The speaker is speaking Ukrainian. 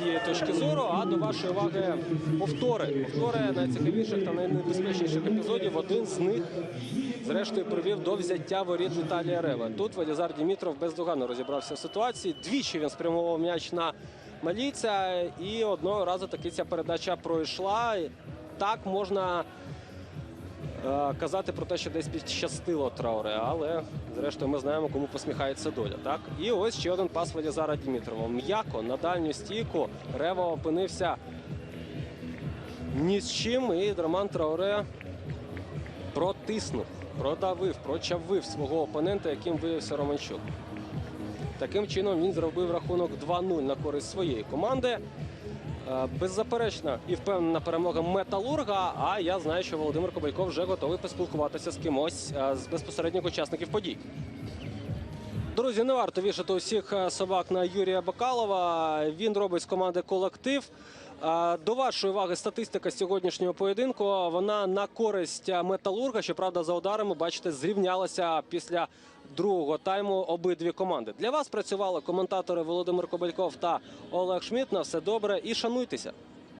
цієї точки зору. А до вашої уваги повтори. Повтори найцікавіших та найнебезпечніших епізодів. Один з них, зрештою, привів до взяття воріт Віталія Рева. Тут Валізар Дімітров бездоганно розібрався в ситуації. Двічі він спрямував м'яч на малійця, і одного разу таки ця передача пройшла. Так можна казати про те, що десь підщастило Трауре, але зрештою ми знаємо, кому посміхається доля. Так? І ось ще один пас Валізара Дімітрова. М'яко на дальню стійку Рева опинився ні з чим, і Роман Трауре протиснув, продавив, прочавив свого опонента, яким виявився Романчук. Таким чином він зробив рахунок 2-0 на користь своєї команди. Е, Беззаперечна і впевнена перемога металурга. А я знаю, що Володимир Кобалько вже готовий поспілкуватися з кимось е, з безпосередніх учасників подій. Друзі, не варто вішати усіх е, собак на Юрія Бакалова. Він робить з команди колектив. Е, До вашої уваги статистика сьогоднішнього поєдинку. Вона на користь е, металурга. Щоправда, за ударами, бачите, зрівнялася після другого тайму обидві команди. Для вас працювали коментатори Володимир Кобальков та Олег Шміт. На все добре і шануйтеся.